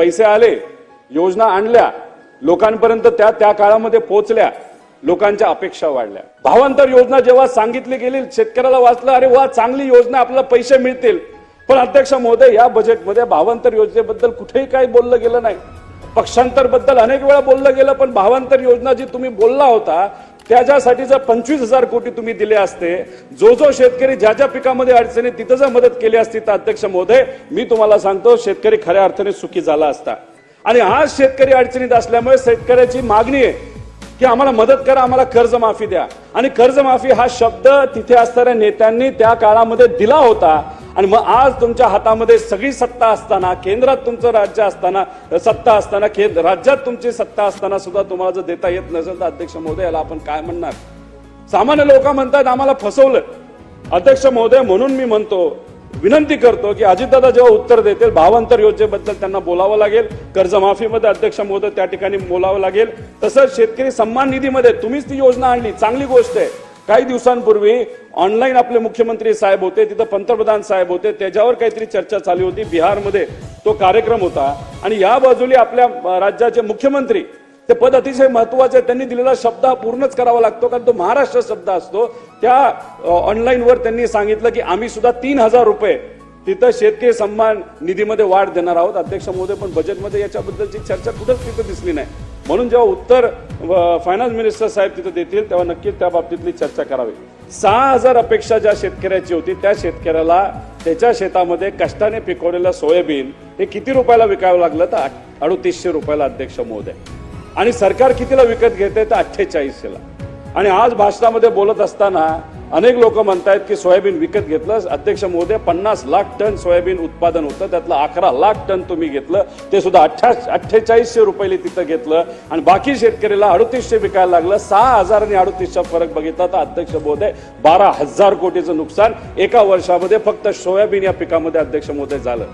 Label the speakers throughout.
Speaker 1: पैसे आले योजना आणल्या लोकांपर्यंत त्या त्या काळामध्ये पोहोचल्या लोकांच्या अपेक्षा वाढल्या. भावांतर योजना जेव्हा सांगितली गेली शेतकऱ्याला वाचलं अरे वा चांगली योजना आपल्याला पैसे मिळतील. पण अध्यक्ष महोदय या बजेटमध्ये भावांतर योजनेबद्दल कुठेही काही बोललं गेलं नाही. पक्षांतरबद्दल अनेक वेळा बोललं गेलं पण भावांतर योजना जी तुम्ही बोलला होता त्याच्यासाठी जर पंचवीस हजार कोटी तुम्ही दिले असते जो जो शेतकरी ज्या ज्या पिकामध्ये अडचणी तिथं जर मदत केली असती तर अध्यक्ष महोदय मी तुम्हाला सांगतो शेतकरी खऱ्या अर्थाने सुखी झाला असता. आणि हा शेतकरी अडचणीत असल्यामुळे शेतकऱ्याची मागणी आहे की आम्हाला मदत करा आम्हाला कर्जमाफी द्या. आणि कर्जमाफी हा शब्द तिथे असणाऱ्या नेत्यांनी त्या काळामध्ये दिला होता. आणि मग आज तुमच्या हातामध्ये सगळी सत्ता असताना केंद्रात तुमचं राज्य असताना सत्ता असताना केंद्र राज्यात तुमची सत्ता असताना सुद्धा तुम्हाला जर देता येत नसेल तर अध्यक्ष महोदय याला आपण काय म्हणणार? सामान्य लोक म्हणतात आम्हाला फसवलं. अध्यक्ष महोदय म्हणून मी म्हणतो विनंती करतो की अजितदादा जेव्हा उत्तर देतील भावांतर योजनेबद्दल त्यांना बोलावं लागेल कर्जमाफीमध्ये अध्यक्ष महोदय त्या ठिकाणी बोलावं लागेल. तसंच शेतकरी सन्मान निधीमध्ये तुम्हीच ती योजना आणली चांगली गोष्ट आहे. काही दिवसांपूर्वी ऑनलाईन आपले मुख्यमंत्री साहेब होते तिथं पंतप्रधान साहेब होते त्याच्यावर काहीतरी चर्चा चालू होती. बिहारमध्ये तो कार्यक्रम होता. आणि या बाजूला आपल्या राज्याचे मुख्यमंत्री ते पद अतिशय महत्वाचं आहे. त्यांनी दिलेला शब्द हा पूर्णच करावा लागतो कारण तो महाराष्ट्र शब्द असतो. त्या ऑनलाईनवर त्यांनी सांगितलं की आम्ही सुद्धा तीन हजार रुपये तिथं शेतकरी सन्मान निधीमध्ये वाढ देणार आहोत. अध्यक्ष महोदय पण बजेटमध्ये याच्याबद्दलची चर्चा कुठंच तिथं दिसली नाही. म्हणून जेव्हा उत्तर फायनान्स मिनिस्टर साहेब तिथं देतील तेव्हा नक्कीच त्या बाबतीतली चर्चा करावी. सहा हजार अपेक्षा ज्या शेतकऱ्याची होती त्या शेतकऱ्याला त्याच्या शेतामध्ये कष्टाने पिकवलेलं सोयाबीन हे किती रुपयाला विकावं लागलं तर अडतीसशे रुपयाला अध्यक्ष महोदय. आणि सरकार कितीला विकत घेते तर अठ्ठेचाळीसशेला. आणि आज भाषणामध्ये बोलत असताना अनेक लोक म्हणतायत की सोयाबीन विकत घेतलं अध्यक्ष मोदी पन्नास लाख टन सोयाबीन उत्पादन होतं. त्यातलं अकरा लाख टन तुम्ही घेतलं. ते सुद्धा अठ्ठा अठ्ठेचाळीसशे रुपये तिथं घेतलं. आणि बाकी शेतकऱ्याला अडतीसशे विकायला लागलं. सहा हजार आणि अडतीसचा फरक बघितला तर अध्यक्ष महोदय बारा हजार कोटीचं नुकसान एका वर्षामध्ये फक्त सोयाबीन या पिकामध्ये अध्यक्ष महोदय झालं.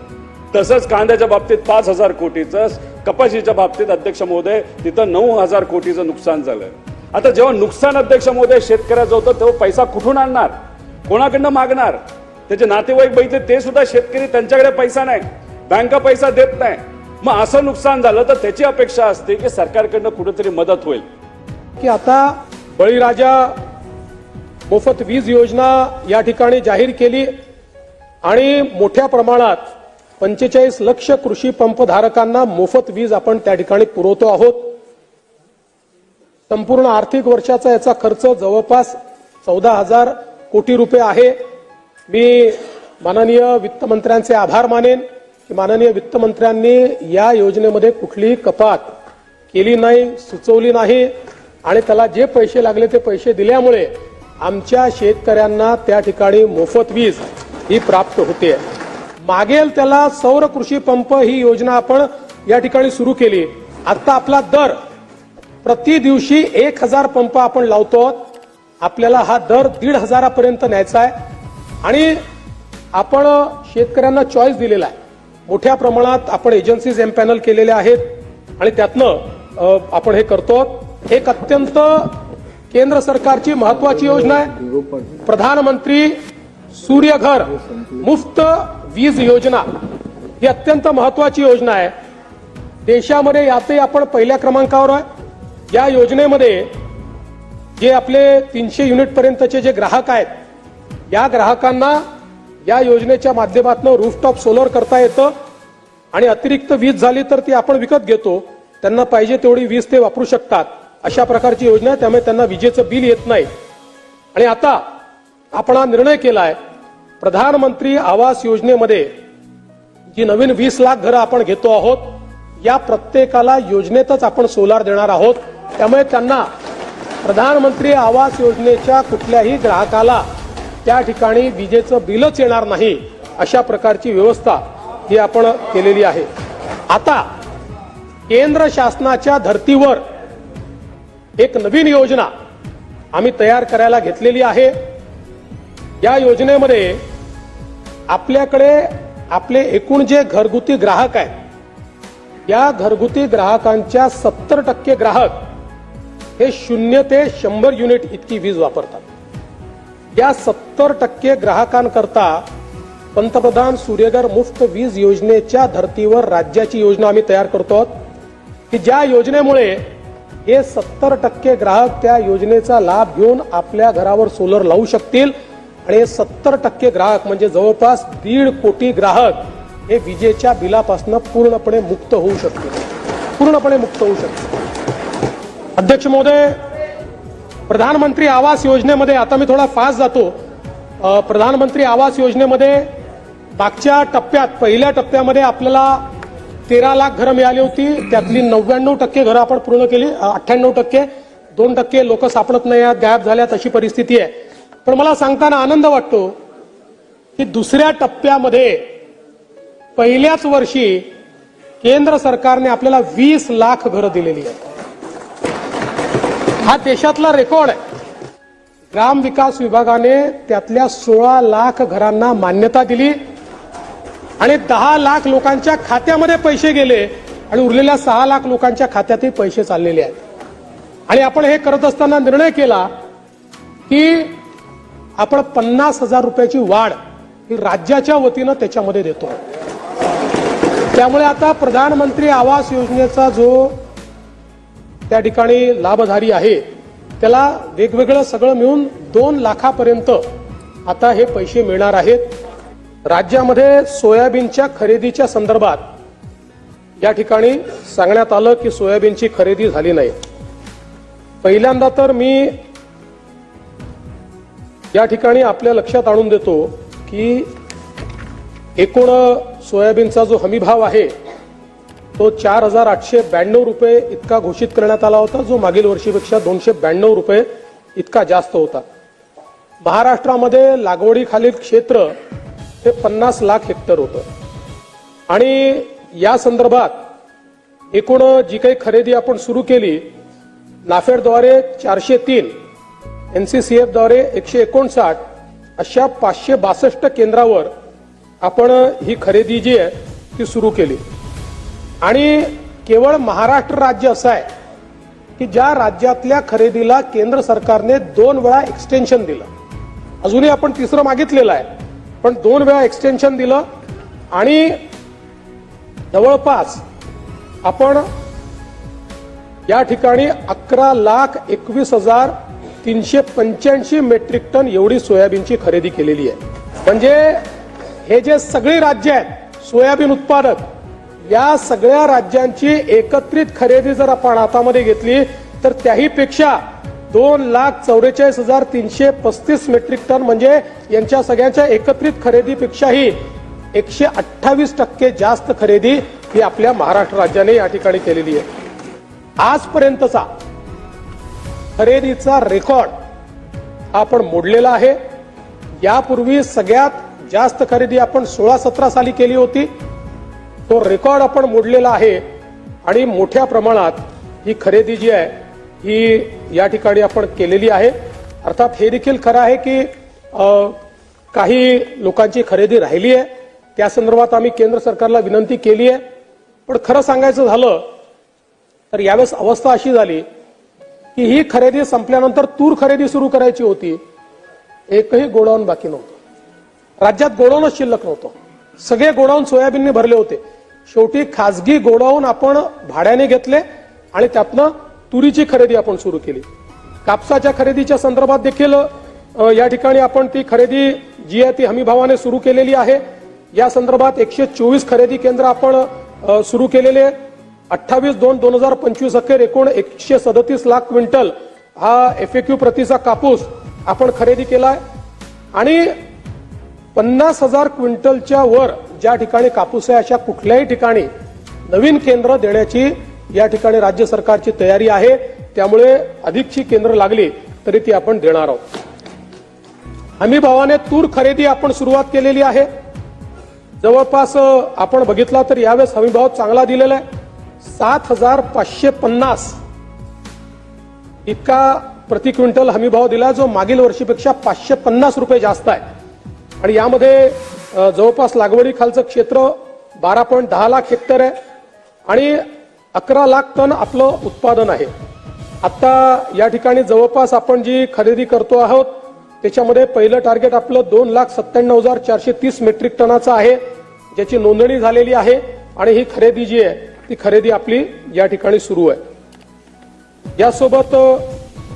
Speaker 1: तसंच कांद्याच्या बाबतीत पाच हजार कोटीचं कपाशीच्या बाबतीत अध्यक्ष महोदय तिथं नऊ हजार कोटीचं नुकसान झालं. आता जेव्हा नुकसान अध्यक्ष महोदय शेतकऱ्याचं होतं तेव्हा पैसा कुठून आणणार? कोणाकडनं मागणार? त्याचे नातेवाईक बैठे ते सुद्धा शेतकरी त्यांच्याकडे पैसा नाही. बँका पैसा देत नाही. मग असं नुकसान झालं तर त्याची अपेक्षा असते की सरकारकडनं कुठेतरी मदत होईल.
Speaker 2: की आता बळीराजा मोफत वीज योजना या ठिकाणी जाहीर केली आणि मोठ्या प्रमाणात पंचेचाळीस लक्ष कृषी पंप धारकांना मोफत वीज आपण त्या ठिकाणी पुरवतो आहोत. संपूर्ण आर्थिक वर्षाचा याचा खर्च जवळपास चौदा हजार कोटी रुपये आहे. मी माननीय वित्तमंत्र्यांचे आभार मानेन की माननीय वित्तमंत्र्यांनी या योजनेमध्ये कुठलीही कपात केली नाही सुचवली नाही आणि त्याला जे पैसे लागले ते पैसे दिल्यामुळे आमच्या शेतकऱ्यांना त्या ठिकाणी मोफत वीज ही प्राप्त होते. मागेल त्याला सौर कृषी पंप ही योजना आपण या ठिकाणी सुरू केली. आता आपला दर प्रति दिवशी एक हजार पंप आपण लावतो. आपल्याला हा दर दीड हजारापर्यंत न्यायचा आहे. आणि आपण शेतकऱ्यांना चॉईस दिलेला आहे. मोठ्या प्रमाणात आपण एजन्सीज एम्पॅनल केलेल्या आहेत. आणि त्यातनं आपण हे करतो. एक अत्यंत केंद्र सरकारची महत्वाची योजना आहे. प्रधानमंत्री सूर्यघर मुफ्त वीज योजना ही अत्यंत महत्वाची योजना आहे. देशामध्ये यातही आपण पहिल्या क्रमांकावर आहे. या योजनेमध्ये जे आपले तीनशे युनिट पर्यंतचे जे ग्राहक आहेत या ग्राहकांना या योजनेच्या माध्यमातून रूफटॉप सोलर करता येतं आणि अतिरिक्त वीज झाली तर ती आपण विकत घेतो. त्यांना पाहिजे तेवढी वीज ते वापरू शकतात. अशा प्रकारची योजना त्यामुळे त्यांना विजेचं बिल येत नाही. आणि आता आपण हा निर्णय केलाय. प्रधानमंत्री आवास योजनेमध्ये जी नवीन वीस लाख घरं आपण घेतो आहोत या प्रत्येकाला योजनेतच आपण सोलार देणार आहोत. त्यामुळे त्यांना प्रधानमंत्री आवास योजनेच्या कुठल्याही ग्राहकाला त्या ठिकाणी विजेचं बिलच येणार नाही अशा प्रकारची व्यवस्था ही आपण केलेली आहे. आता केंद्र शासनाच्या धर्तीवर एक नवीन योजना आम्ही तयार करायला घेतलेली आहे. या योजनेमध्ये आपल्याकडे आपले एकूण जे घरगुती ग्राहक आहेत या घरगुती ग्राहकांच्या सत्तर टक्के ग्राहक हे शून्य ते शंभर युनिट इतकी वीज वापरतात. या सत्तर टक्के ग्राहकांकरता पंतप्रधान सूर्यघर मुफ्त वीज योजनेच्या धर्तीवर राज्याची योजना आम्ही तयार करतो आहोत. की ज्या योजनेमुळे हे सत्तर टक्के ग्राहक त्या योजनेचा लाभ घेऊन आपल्या घरावर सोलर लावू शकतील आणि हे सत्तर टक्के ग्राहक म्हणजे जवळपास दीड कोटी ग्राहक हे विजेच्या बिलापासून पूर्णपणे मुक्त होऊ शकतील. पूर्णपणे मुक्त होऊ शकतील. अध्यक्ष महोदय प्रधानमंत्री आवास योजनेमध्ये आता मी थोडा फास्ट जातो. प्रधानमंत्री आवास योजनेमध्ये मागच्या टप्प्यात पहिल्या टप्प्यामध्ये आपल्याला तेरा लाख घरं मिळाली होती. त्यातली नव्याण्णव टक्के घरं आपण पूर्ण केली. अठ्ठ्याण्णव टक्के. दोन टक्के लोक सापडत नाही आहेत गायब झाल्यात अशी परिस्थिती आहे. पण मला सांगताना आनंद वाटतो की दुसऱ्या टप्प्यामध्ये पहिल्याच वर्षी केंद्र सरकारने आपल्याला वीस लाख घरं दिलेली आहेत. हा देशातला रेकॉर्ड आहे. ग्राम विकास विभागाने त्यातल्या सोळा लाख घरांना मान्यता दिली आणि दहा लाख लोकांच्या खात्यामध्ये पैसे गेले आणि उरलेल्या सहा लाख लोकांच्या खात्यातही पैसे चाललेले आहेत. आणि आपण हे करत असताना निर्णय केला की आपण पन्नास हजार रुपयाची वाढ ही राज्याच्या वतीनं त्याच्यामध्ये देतो. त्यामुळे आता प्रधानमंत्री आवास योजनेचा जो त्या ठिकाणी लाभधारी आहे. त्याला वेगवेगळं सगळं मिळून दोन लाखापर्यंत आता हे पैसे मिळणार आहेत. राज्यामध्ये सोयाबीनच्या खरेदीच्या संदर्भात या ठिकाणी सांगण्यात आलं की सोयाबीनची खरेदी झाली नाही. पहिल्यांदा तर मी या ठिकाणी आपल्या लक्षात आणून देतो की एकूण सोयाबीनचा जो हमीभाव आहे तो चार हजार आठशे ब्याण्णव रुपये इतका घोषित करण्यात आला होता जो मागील वर्षीपेक्षा दोनशे ब्याण्णव रुपये इतका जास्त होता. महाराष्ट्रामध्ये लागवडीखालील क्षेत्र हे पन्नास लाख हेक्टर होतं. आणि या संदर्भात एकूण जी काही खरेदी आपण सुरू केली नाफेडद्वारे चारशे तीन एनसीसीएफद्वारे एकशे एकोणसाठ अशा पाचशे बासष्ट केंद्रावर आपण ही खरेदी जी आहे ती सुरू केली. आणि केवळ महाराष्ट्र राज्य असं आहे की ज्या राज्यातल्या खरेदीला केंद्र सरकारने दोन वेळा एक्सटेन्शन दिलं. अजूनही आपण तिसरं मागितलेलं आहे पण दोन वेळा एक्सटेन्शन दिलं आणि जवळपास आपण या ठिकाणी अकरा लाख एकवीस हजार तीनशे पंच्याऐंशी मेट्रिक टन एवढी सोयाबीनची खरेदी केलेली आहे. म्हणजे हे जे सगळी राज्य आहेत सोयाबीन उत्पादक या सगळ्या राज्यांची एकत्रित खरेदी जर आपण हातामध्ये घेतली तर त्याही पेक्षा दोन लाख चौवेचाळीस हजार तीनशे पस्तीस मेट्रिक टन म्हणजे यांच्या सगळ्यांच्या एकत्रित खरेदीपेक्षाही एकशे अठ्ठावीस टक्के जास्त खरेदी ही आपल्या महाराष्ट्र राज्याने या ठिकाणी केलेली आहे. आजपर्यंतचा खरेदीचा रेकॉर्ड आपण मोडलेला आहे. यापूर्वी सगळ्यात जास्त खरेदी आपण सोळा सतरा साली केली होती. तो रेकॉर्ड आपण मोडलेला आहे आणि मोठ्या प्रमाणात ही खरेदी जी आहे ही या ठिकाणी आपण केलेली आहे. अर्थात हे देखील खरं आहे की काही लोकांची खरेदी राहिली आहे. त्या संदर्भात आम्ही केंद्र सरकारला विनंती केली आहे. पण खरं सांगायचं झालं तर यावेळेस अवस्था अशी झाली की ही खरेदी संपल्यानंतर तूर खरेदी सुरू करायची होती. एकही गोडाऊन बाकी नव्हतं. राज्यात गोडाऊनच शिल्लक नव्हतं. सगळे गोडाऊन सोयाबीनने भरले होते. शेवटी खासगी गोडाऊन आपण भाड्याने घेतले आणि त्यातनं तुरीची खरेदी आपण सुरू केली. कापसाच्या खरेदीच्या संदर्भात देखील या ठिकाणी आपण ती खरेदी जी आहे ती हमीभावाने सुरू केलेली आहे. या संदर्भात एकशे चोवीस खरेदी केंद्र आपण सुरू केलेले. अठ्ठावीस दोन दोन हजार पंचवीस अखेर एकूण एकशे सदतीस लाख क्विंटल हा एफ प्रतीचा कापूस आपण खरेदी केलाय. आणि पन्नास हजार क्विंटलच्या वर ज्या ठिकाणी कापूस आहे अशा कुठल्याही ठिकाणी नवीन केंद्र देण्याची या ठिकाणी राज्य सरकारची तयारी आहे. त्यामुळे अधिकची केंद्र लागली तरी ती आपण देणार आहोत. हमी भावाने तूर खरेदी आपण सुरुवात केलेली आहे. जवळपास आपण बघितला तर यावेळेस हमी भाव चांगला दिलेला आहे. सात हजार पाचशे पन्नास इतका प्रति क्विंटल हमी भाव दिला जो मागील वर्षीपेक्षा पाचशे पन्नास रुपये जास्त आहे. आणि यामध्ये जवळपास लागवडीखालचं क्षेत्र बारा पॉईंट दहा लाख हेक्टर आहे आणि अकरा लाख टन आपलं उत्पादन आहे. आत्ता या ठिकाणी जवळपास आपण जी खरेदी करतो आहोत त्याच्यामध्ये पहिलं टार्गेट आपलं दोन लाख सत्त्याण्णव हजार चारशे तीस मेट्रिक टनाचं आहे ज्याची नोंदणी झालेली आहे आणि ही खरेदी जी आहे ती खरेदी आपली या ठिकाणी सुरू आहे. यासोबत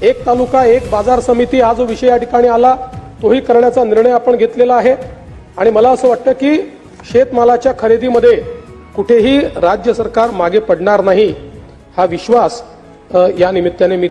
Speaker 2: एक तालुका एक बाजार समिती हा जो विषय या ठिकाणी आला. तोही करण्याचा निर्णय आपण घेतलेला आहे. आणि मला असं वाटतं की शेतमालाच्या खरेदीमध्ये कुठेही राज्य सरकार मागे पडणार नाही. हा विश्वास या निमित्ताने मी